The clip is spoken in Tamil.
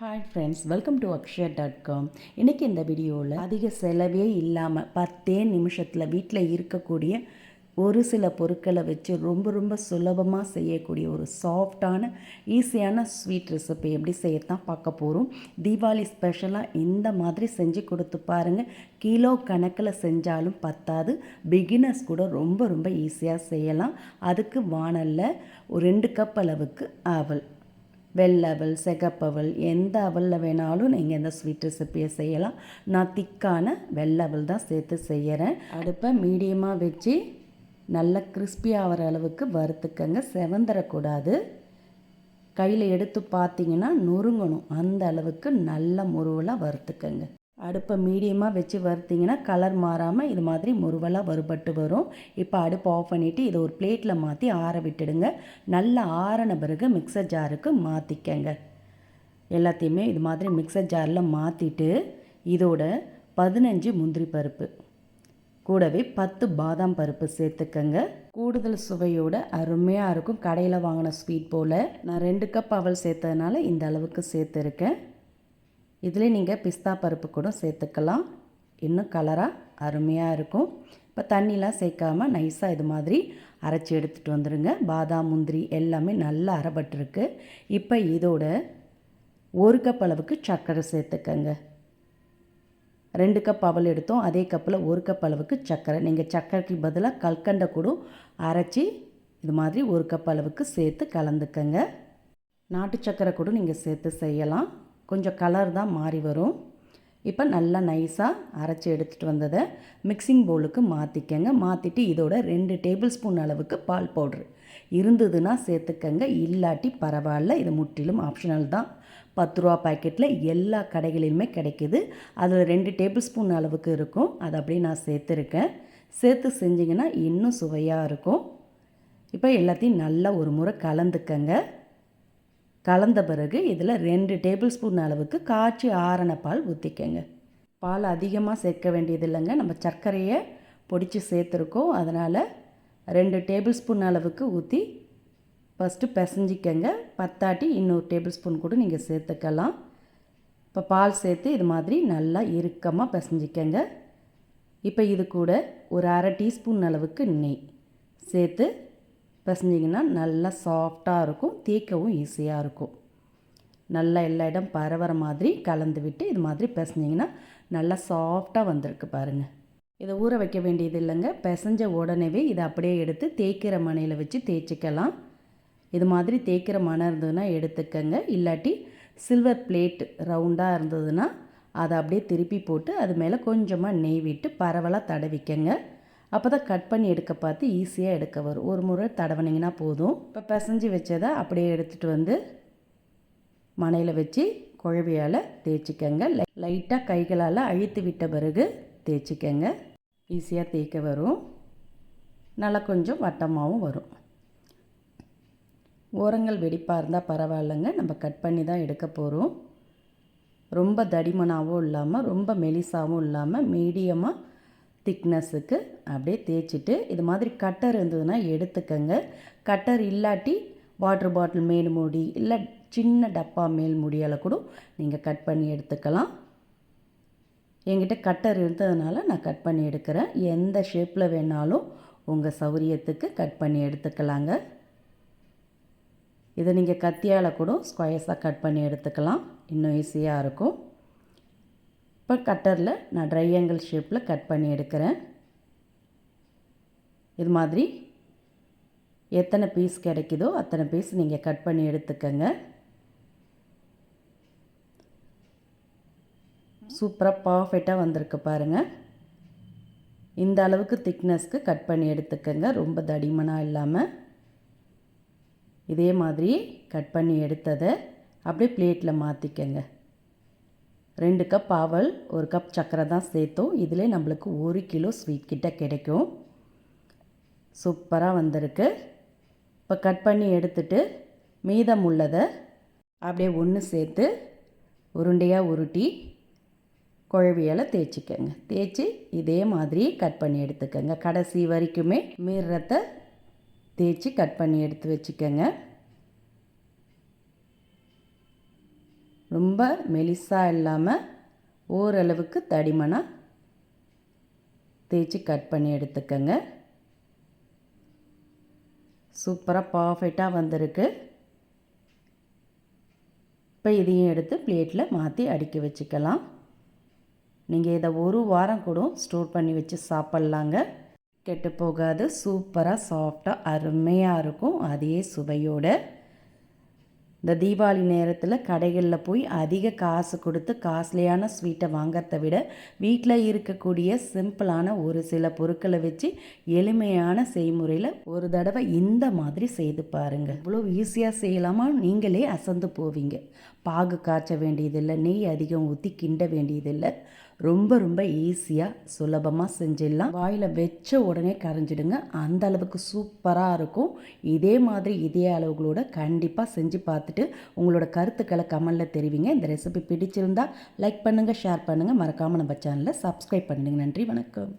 Hi friends welcome to Akshaya dot com இன்றைக்கி இந்த வீடியோவில் அதிக செலவே இல்லாமல் பத்தே நிமிஷத்தில் வீட்டில் இருக்கக்கூடிய ஒரு சில பொருட்களை வச்சு ரொம்ப ரொம்ப சுலபமாக செய்யக்கூடிய ஒரு சாஃப்டான ஈஸியான ஸ்வீட் ரெசிபி எப்படி செய்யத்தான் பார்க்க போகிறோம் தீபாவளி ஸ்பெஷலாக இந்த மாதிரி செஞ்சு கொடுத்து பாருங்கள் கிலோ கணக்கில் செஞ்சாலும் பத்தாது. பிகினர்ஸ் கூட ரொம்ப ரொம்ப ஈஸியாக செய்யலாம். அதுக்கு வானலில் ஒரு ரெண்டு கப் அளவுக்கு ஆவல். வெள்ளவல் செகப்பவல் எந்த அவலில் வேணாலும் நீங்கள் இந்த ஸ்வீட் ரெசிப்பியை செய்யலாம். நான் திக்கான வெள்ளவல் தான் சேர்த்து செய்கிறேன் அடுப்பை மீடியமாக வச்சு நல்ல கிறிஸ்பி ஆகிற அளவுக்கு வறுத்துக்கங்க. செவந்துடக்கூடாது கையில் எடுத்து பார்த்தீங்கன்னா நொறுங்கணும். அந்த அளவுக்கு நல்ல முருவலாக வறுத்துக்கங்க. அடுப்பை மீடியமாக வச்சு வறுத்திங்கன்னா கலர் மாறாமல் இது மாதிரி முருவலாக வறுபட்டு வரும். இப்போ அடுப்பு ஆஃப் பண்ணிவிட்டு இதை ஒரு பிளேட்டில் மாற்றி ஆற விட்டுடுங்க. நல்லா ஆறின பிறகு மிக்சர் ஜாருக்கு மாற்றிக்கங்க எல்லாத்தையுமே இது மாதிரி மிக்சர் ஜாரில் மாற்றிட்டு இதோட பதினஞ்சு முந்திரி பருப்பு கூடவே பத்து பாதாம் பருப்பு சேர்த்துக்கங்க. கூடுதல் சுவையோட அருமையாக இருக்கும். கடையில் வாங்கின ஸ்வீட் போல். நான் ரெண்டு கப் அவல் சேர்த்ததுனால இந்த அளவுக்கு சேர்த்துருக்கேன். இதில் நீங்கள் பிஸ்தா பருப்பு கூட சேர்த்துக்கலாம். இன்னும் கலராக அருமையாக இருக்கும். இப்போ தண்ணிலாம் சேர்க்காமல் நைஸாக இது மாதிரி அரைச்சி எடுத்துகிட்டு வந்துடுங்க பாதாம் முந்திரி எல்லாமே நல்லா அரைப்பட்டுருக்கு. இப்போ இதோட ஒரு கப் அளவுக்கு சர்க்கரை சேர்த்துக்கங்க. ரெண்டு கப் அவல் எடுத்தோம். அதே கப்பில் ஒரு கப் அளவுக்கு சர்க்கரை. நீங்கள் சர்க்கரைக்கு பதிலாக கல்கண்டை கூட அரைச்சி இது மாதிரி ஒரு கப் அளவுக்கு சேர்த்து கலந்துக்கங்க. நாட்டு சர்க்கரை கூட நீங்கள் சேர்த்து செய்யலாம். கொஞ்சம் கலர் தான் மாறி வரும். இப்போ நல்லா நைஸாக அரைச்சி எடுத்துகிட்டு வந்ததை மிக்சிங் பவுலுக்கு மாற்றிக்கங்க மாற்றிட்டு இதோட ரெண்டு டேபிள் ஸ்பூன் அளவுக்கு பால் பவுட்ரு இருந்ததுன்னா சேர்த்துக்கங்க. இல்லாட்டி பரவாயில்ல இது முற்றிலும் ஆப்ஷனல் தான். பத்து ரூபா பாக்கெட்டில் எல்லா கடைகளிலுமே கிடைக்கிது. அதில் ரெண்டு டேபிள் ஸ்பூன் அளவுக்கு இருக்கும். அதை அப்படியே நான் சேர்த்துருக்கேன். சேர்த்து செஞ்சிங்கன்னா இன்னும் சுவையாக இருக்கும். இப்போ எல்லாத்தையும் நல்லா ஒரு முறை கலந்துக்கங்க. கலந்த பிறகு இதில் ரெண்டு டேபிள் ஸ்பூன் அளவுக்கு காய்ச்சி ஆரண பால் ஊற்றிக்கங்க பால் அதிகமாக சேர்க்க வேண்டியது இல்லைங்க. நம்ம சர்க்கரையை பொடித்து சேர்த்துருக்கோம். அதனால் ரெண்டு டேபிள் ஸ்பூன் அளவுக்கு ஊற்றி ஃபஸ்ட்டு பிசைஞ்சிக்கங்க. பத்தாட்டி இன்னொரு டேபிள் ஸ்பூன் கூட நீங்கள் சேர்த்துக்கலாம். இப்போ பால் சேர்த்து இது மாதிரி நல்லா இறுக்கமாக பிசைஞ்சிக்கங்க. இப்போ இது கூட ஒரு அரை டீஸ்பூன் அளவுக்கு நெய் சேர்த்து பிசைஞ்சிங்கன்னா நல்லா சாஃப்டாக இருக்கும் தேய்க்கவும் ஈஸியாக இருக்கும். நல்லா எல்லா இடம் பரவற மாதிரி கலந்து விட்டு இது மாதிரி பிசைஞ்சிங்கன்னா நல்லா சாஃப்டாக வந்திருக்கு பாருங்கள் இதை ஊற வைக்க வேண்டியது இல்லைங்க. பிசைஞ்ச உடனேவே இதை அப்படியே எடுத்து தேய்க்கிற மனையில் வச்சு தேய்ச்சிக்கலாம். இது மாதிரி தேய்க்கிற மனை இருந்ததுன்னா எடுத்துக்கங்க. இல்லாட்டி சில்வர் பிளேட் ரவுண்டாக இருந்ததுன்னா அதை அப்படியே திருப்பி போட்டு அது மேலே கொஞ்சமாக நெய் விட்டு பரவலாக தடவிக்கங்க. அப்போ தான் கட் பண்ணி எடுக்க பார்த்து ஈஸியாக எடுக்க வரும். ஒரு முறை தடவனிங்கன்னா போதும். இப்போ பிசைஞ்சு வச்சதை அப்படியே எடுத்துகிட்டு வந்து மனையில் வச்சு குழவியால் தேய்ச்சிக்கங்க. லைட்டாக கைகளால் அழித்து விட்ட பிறகு தேய்ச்சிக்கங்க. ஈஸியாக தேய்க்க வரும். நல்லா கொஞ்சம் வட்டமாகவும் வரும். ஓரங்கள் வெடிப்பாக இருந்தால் பரவாயில்லைங்க. நம்ம கட் பண்ணி தான் எடுக்க போகிறோம் ரொம்ப தடிமனாகவும் இல்லாமல் ரொம்ப மெலிசாகவும் இல்லாமல் மீடியமாக திக்னஸுக்கு அப்படியே தேய்ச்சிட்டு இது மாதிரி கட்டர் இருந்ததுன்னா எடுத்துக்கங்க. கட்டர் இல்லாட்டி வாட்டர் பாட்டில் மேல் மூடி இல்லை சின்ன டப்பா மேல் மூடியால் கூட நீங்கள் கட் பண்ணி எடுத்துக்கலாம். என்கிட்ட கட்டர் இருந்ததுனால நான் கட் பண்ணி எடுக்கிறேன். எந்த ஷேப்பில் வேணாலும் உங்கள் சௌரியத்துக்கு கட் பண்ணி எடுத்துக்கலாங்க. இதை நீங்கள் கத்தியால் கூட ஸ்கொயர்ஸாக கட் பண்ணி எடுத்துக்கலாம். இன்னும் ஈஸியாக இருக்கும். இப்போ கட்டரில் நான் ட்ரையாங்கிள் ஷேப்பில் கட் பண்ணி எடுக்கிறேன். இது மாதிரி எத்தனை பீஸ் கிடைக்குதோ அத்தனை பீஸ் நீங்கள் கட் பண்ணி எடுத்துக்கங்க. சூப்பராக பர்ஃபெக்டாக வந்திருக்கு பாருங்கள் இந்த அளவுக்கு திக்னஸ்க்கு கட் பண்ணி எடுத்துக்கங்க. ரொம்ப தடிமனாக இல்லாமல் இதே மாதிரி கட் பண்ணி எடுத்ததை அப்படியே பிளேட்டில் மாற்றிக்கங்க ரெண்டு கப் ஆவல் ஒரு கப் சர்க்கரை தான் சேர்த்தோம். இதிலே நம்மளுக்கு ஒரு கிலோ ஸ்வீட் கிட்ட கிடைக்கும். சூப்பராக வந்திருக்கு. இப்போ கட் பண்ணி எடுத்துட்டு மீதம் உள்ளதை அப்படியே ஒன்று சேர்த்து உருண்டையாக உருட்டி குழவியால் தேய்ச்சிக்கோங்க. தேய்ச்சி இதே மாதிரி கட் பண்ணி எடுத்துக்கோங்க. கடைசி வரைக்குமே மீறத்தை தேய்ச்சி கட் பண்ணி எடுத்து வச்சுக்கோங்க. ரொம்ப மெலிசாக இல்லாமல் ஓரளவுக்கு தடிமனாக தேய்ச்சி கட் பண்ணி எடுத்துக்கங்க. சூப்பராக பர்ஃபெக்டாக வந்திருக்கு. இப்போ இதையும் எடுத்து பிளேட்டில் மாற்றி அடுக்கி வச்சுக்கலாம். நீங்கள் இதை ஒரு வாரம் கூட ஸ்டோர் பண்ணி வச்சு சாப்பிட்லாங்க. கெட்டு போகாது. சூப்பராக சாஃப்டாக அருமையாக இருக்கும். அதே சுவையோடு. இந்த தீபாவளி நேரத்தில் கடைகளில் போய் அதிக காசு கொடுத்து காஸ்ட்லியான ஸ்வீட்டை வாங்கிறத விட வீட்டில் இருக்கக்கூடிய சிம்பிளான ஒரு சில பொருட்களை வச்சு எளிமையான செய்முறையில் ஒரு தடவை இந்த மாதிரி செய்து பாருங்கள் இவ்வளோ ஈஸியாக செய்யலாமா? நீங்களே அசந்து போவீங்க. பாகு காய்ச்ச வேண்டியதில்லை நெய் அதிகம் ஊற்றி கிண்ட வேண்டியதில்லை. ரொம்ப ரொம்ப ஈஸியாக சுலபமாக செஞ்சிடலாம். வாயில் வச்ச உடனே கரைஞ்சிடுங்க. அந்த அளவுக்கு சூப்பராக இருக்கும். இதே மாதிரி இதே அளவுகளோட கண்டிப்பாக செஞ்சு பார்த்துட்டு உங்களோட கருத்துக்களை கமெண்டில் தெரிவிங்க. இந்த ரெசிபி பிடிச்சிருந்தா லைக் பண்ணுங்கள் ஷேர் பண்ணுங்கள் மறக்காமல் நம்ம சேனலை சப்ஸ்கிரைப் பண்ணுங்கள் நன்றி வணக்கம்.